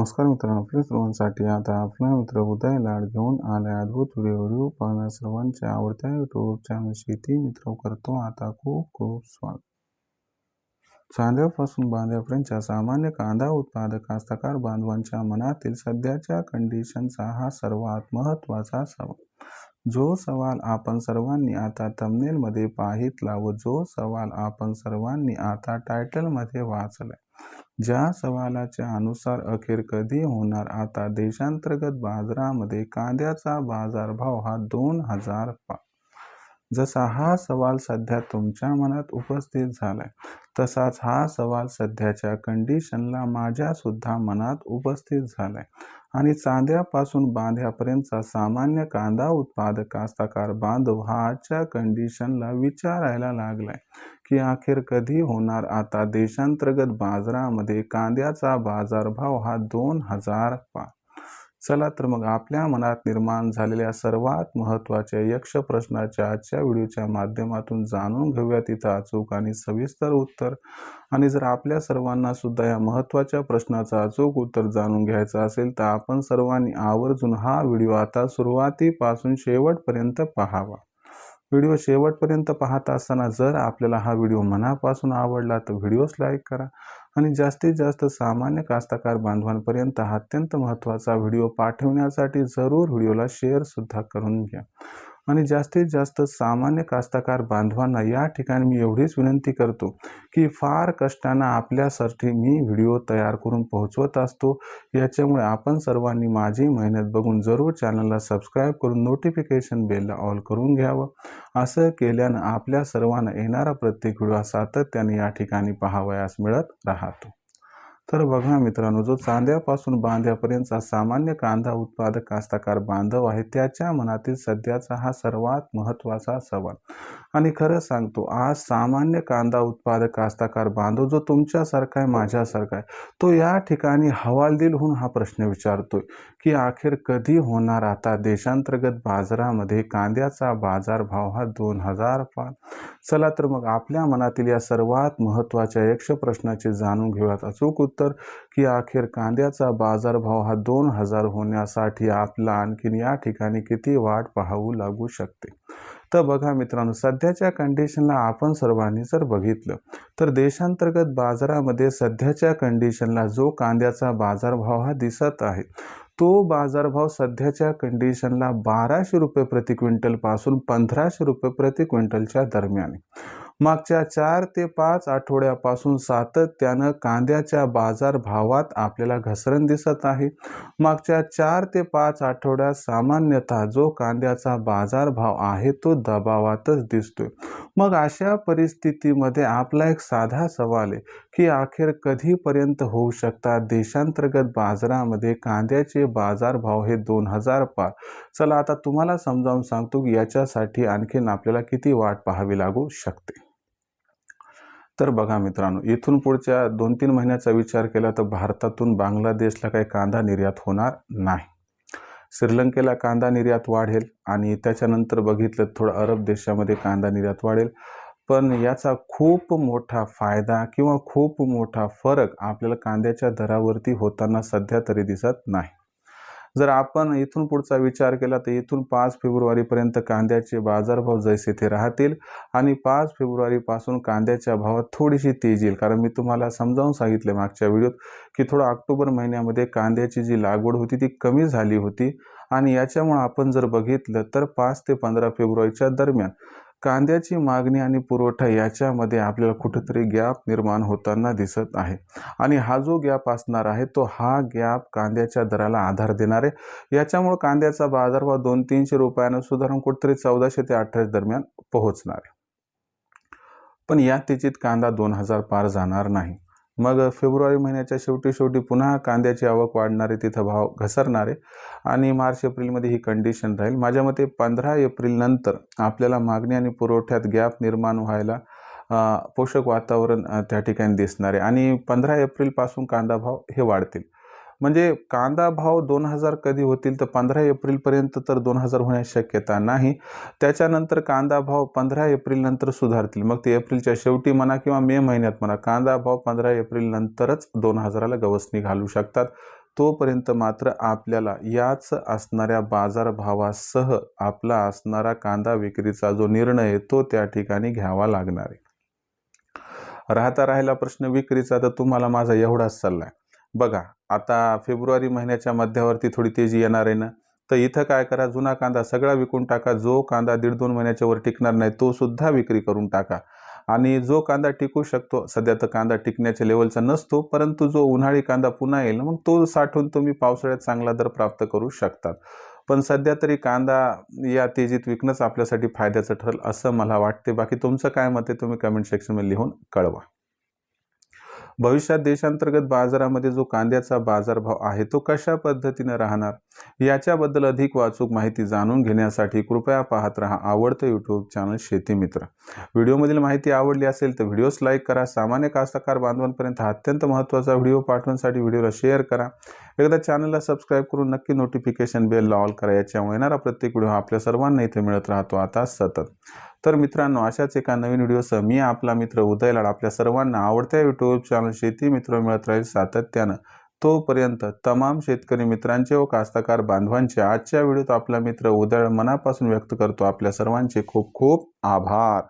नमस्कार मित्रांनो आपल्या सर्वांसाठी आता आपला मित्र उदय लाड घेऊन आलाय अद्भुत व्हिडिओ व्हिडिओ पाहण्या सर्वांच्या आवडत्या युट्यूब चॅनल शेती मित्र करतो. आता खूप खूप स्वागत. चांद्यापासून बांध्यापर्यंतच्या सामान्य कांदा उत्पादक कास्तकार बांधवांच्या मनातील सध्याच्या कंडिशनचा हा सर्वात महत्त्वाचा सवाल. जो सवाल आपण सर्वांनी आता मध्ये पाहितला व जो सवाल आपण सर्वांनी आता टायटलमध्ये वाचलाय ज्या सवालाच्या अनुसार अखेर कधी होणार? आता देशांतर्गत बाजारामध्ये कांद्याचा बाजारभाव हा दोन हजार पा जसा हा सवाल सध्या तुमच्या मनात उपस्थित झालाय तसाच हा सवाल सध्याच्या कंडिशनला माझ्या सुद्धा मनात उपस्थित झालाय. आणि चांद्यापासून बांध्यापर्यंतचा सामान्य कांदा उत्पादक कास्ताकार बांधव हा आजच्या कंडिशनला विचारायला लागलाय की अखेर कधी होणार आता देशांतर्गत बाजारामध्ये कांद्याचा बाजारभाव हा दोन हजार पा चला तर मग आपल्या मनात निर्माण झालेल्या सर्वात महत्त्वाच्या यक्ष प्रश्नाच्या आजच्या व्हिडिओच्या माध्यमातून जाणून घेऊया तिथं अचूक आणि सविस्तर उत्तर. आणि जर आपल्या सर्वांना सुद्धा या महत्त्वाच्या प्रश्नाचं अचूक उत्तर जाणून घ्यायचं असेल तर आपण सर्वांनी आवर्जून हा व्हिडिओ आता सुरुवातीपासून शेवटपर्यंत पाहावा. व्हिडिओ शेवटपर्यंत पाहत असताना जर आपल्याला हा व्हिडिओ मनापासून आवडला तर व्हिडिओस लाईक करा आणि जास्तीत जास्त सामान्य कास्तकार बांधवांपर्यंत हा अत्यंत महत्त्वाचा व्हिडिओ पाठवण्यासाठी जरूर व्हिडिओला शेअरसुद्धा करून घ्या. आणि जास्तीत जास्त सामान्य कास्तकार बांधवांना या ठिकाणी मी एवढीच विनंती करतो की फार कष्टानं आपल्यासाठी मी व्हिडिओ तयार करून पोहोचवत असतो. याच्यामुळे आपण सर्वांनी माझी मेहनत बघून जरूर चॅनलला सबस्क्राईब करून नोटिफिकेशन बेलला ऑल करून घ्यावं. असं केल्यानं आपल्या सर्वांना येणारा प्रत्येक व्हिडिओ सातत्याने या ठिकाणी पाहावयास मिळत राहतो. तर बघा मित्रांनो जो चांद्यापासून बांध्यापर्यंतचा सामान्य कांदा उत्पादक कास्ताकार बांधव आहे त्याच्या मनातील सध्याचा हा सर्वात महत्त्वाचा सवाल. आणि खरं सांगतो आज सामान्य कांदा उत्पादक कास्ताकार बांधव जो तुमच्यासारखा आहे माझ्यासारखा आहे तो या ठिकाणी हवालदिल होऊन हा प्रश्न विचारतोय की अखेर कधी होणार आता देशांतर्गत बाजारामध्ये कांद्याचा बाजारभाव हा दोन हजार पाच? चला तर मग आपल्या मनातील या सर्वात महत्त्वाच्या यक्ष प्रश्नाचे जाणून घेऊयात. अचूक उत्तर की अखेर कांद्याचा बाजारभाव हा दोन हजार होण्यासाठी आपला आणखीन या ठिकाणी किती वाट पाहावू लागू शकते? तर बघा मित्रांनो सध्याच्या कंडिशनला आपण सर्वांनी जर बघितलं तर देशांतर्गत बाजारामध्ये सध्याच्या कंडिशनला जो कांद्याचा बाजारभाव हा दिसत आहे तो बाजारभाव सध्याच्या कंडिशनला बाराशे रुपये प्रति क्विंटलपासून पंधराशे रुपये प्रति क्विंटलच्या दरम्यान मागच्या चार ते पाच आठवड्यापासून सातत्यानं कांद्याच्या बाजारभावात आपल्याला घसरण दिसत आहे. मागच्या चार ते पाच आठवड्यात सामान्यतः जो कांद्याचा बाजारभाव आहे तो दबावातच दिसतोय. मग अशा परिस्थितीमध्ये आपला एक साधा सवाल आहे की अखेर कधीपर्यंत होऊ शकतात देशांतर्गत बाजारामध्ये कांद्याचे बाजारभाव हे दोन हजार पार? चला आता तुम्हाला समजावून सांगतो की याच्यासाठी आणखीन आपल्याला किती वाट पाहावी लागू शकते? तर बघा मित्रांनो इथून पुढच्या दोन तीन महिन्याचा विचार केला तर भारतातून बांगलादेशला काही कांदा निर्यात होणार नाही. श्रीलंकेला कांदा निर्यात वाढेल आणि त्याच्यानंतर बघितलं थोडं अरब देशामध्ये कांदा निर्यात वाढेल. पण याचा खूप मोठा फायदा किंवा खूप मोठा फरक आपल्याला कांद्याच्या दरावरती होताना सध्या तरी दिसत नाही. जर आपण इथून पुढचा विचार केला तर इथून पाच फेब्रुवारीपर्यंत कांद्याचे बाजारभाव जैसे ते राहतील आणि पाच फेब्रुवारीपासून कांद्याच्या भावात थोडीशी तेज येईल. कारण मी तुम्हाला समजावून सांगितले मागच्या व्हिडिओत की थोडं ऑक्टोबर महिन्यामध्ये कांद्याची जी लागवड होती ती कमी झाली होती आणि याच्यामुळे आपण जर बघितलं तर पाच ते पंधरा फेब्रुवारीच्या दरम्यान कांद्याची मागणी आणि पुरवठा याच्यामध्ये आपल्याला कुठेतरी गॅप निर्माण होताना दिसत आहे. आणि हा जो गॅप असणार आहे तो हा गॅप कांद्याच्या दराला आधार देणार आहे. याच्यामुळे कांद्याचा बाजारभाव दोन तीनशे रुपयानं सुधारून कुठेतरी चौदाशे ते अठराशे दरम्यान पोहोचणार आहे. पण या तिचीत कांदा दोन हजार पार जाणार नाही. मग फेब्रुवारी महिन्याच्या शेवटी शेवटी पुन्हा कांद्याची आवक वाढणारे तिथं भाव घसरणारे आणि मार्च एप्रिलमध्ये ही कंडिशन राहील. माझ्या मते पंधरा एप्रिलनंतर आपल्याला मागणी आणि पुरवठ्यात गॅप निर्माण व्हायला पोषक वातावरण त्या ठिकाणी दिसणार आहे आणि पंधरा एप्रिलपासून कांदा भाव हे वाढतील. म्हणजे कांदा भाव दोन हजार कधी होतील तर पंधरा एप्रिलपर्यंत तर दोन हजार होण्याची शक्यता नाही. त्याच्यानंतर कांदा भाव पंधरा एप्रिलनंतर सुधारतील. मग ते एप्रिलच्या शेवटी म्हणा किंवा मे महिन्यात म्हणा कांदा भाव पंधरा एप्रिलनंतरच दोन हजाराला गवसणी घालू शकतात. तोपर्यंत मात्र आपल्याला याच असणाऱ्या बाजारभावासह आपला असणारा कांदा विक्रीचा जो निर्णय आहे तो त्या ठिकाणी घ्यावा लागणार आहे. राहता राहिला प्रश्न विक्रीचा तर तुम्हाला माझा एवढाच सल्ला आहे. बघा आता फेब्रुवारी महिन्याच्या मध्यावरती थोडी तेजी येणार आहे ना. तर इथं काय करा जुना कांदा सगळा विकून टाका. जो कांदा दीड दोन महिन्याच्या वर टिकणार नाही तो सुद्धा विक्री करून टाका. आणि जो कांदा टिकू शकतो सध्या तर कांदा टिकण्याच्या लेवलचा नसतो परंतु जो उन्हाळी कांदा पुन्हा येईल मग तो साठवून तुम्ही पावसाळ्यात चांगला दर प्राप्त करू शकतात. पण सध्या तरी कांदा या तेजीत विकणंच आपल्यासाठी फायद्याचं ठरेल असं मला वाटते बाकी तुमचं काय मत आहे तुम्ही कमेंट सेक्शनमध्ये लिहून कळवा. भविष्यात देशांतर्गत बाजारामध्ये जो कांद्याचा बाजारभाव आहे तो कशा पद्धतीनं राहणार? याच्याबद्दल अधिक वाचूक माहिती जाणून घेण्यासाठी कृपया पाहत राहा आवडतं यूट्यूब चॅनल शेती मित्र. व्हिडिओमधील माहिती आवडली असेल तर व्हिडिओस लाईक करा सामान्य कास्तकार बांधवांपर्यंत हा अत्यंत महत्त्वाचा व्हिडिओ पाठवण्यासाठी व्हिडिओला शेअर करा. एकदा चॅनलला सबस्क्राईब करून नक्की नोटिफिकेशन बेल ऑल करा याच्यामुळे येणारा प्रत्येक व्हिडिओ आपल्या सर्वांना इथे मिळत राहतो. आता सतत. तर मित्रांनो अशाच एका नवीन व्हिडिओसह मी आपला मित्र उदय लाड आपल्या सर्वांना आवडत्या यूट्यूब चॅनल शेती मित्र मिळत राहील सातत्यानं. तोपर्यंत तमाम शेतकरी मित्रांचे व कास्तकार बांधवांचे आजच्या व्हिडिओत आपला मित्र उदय मनापासून व्यक्त करतो. आपल्या सर्वांचे खूप खूप आभार.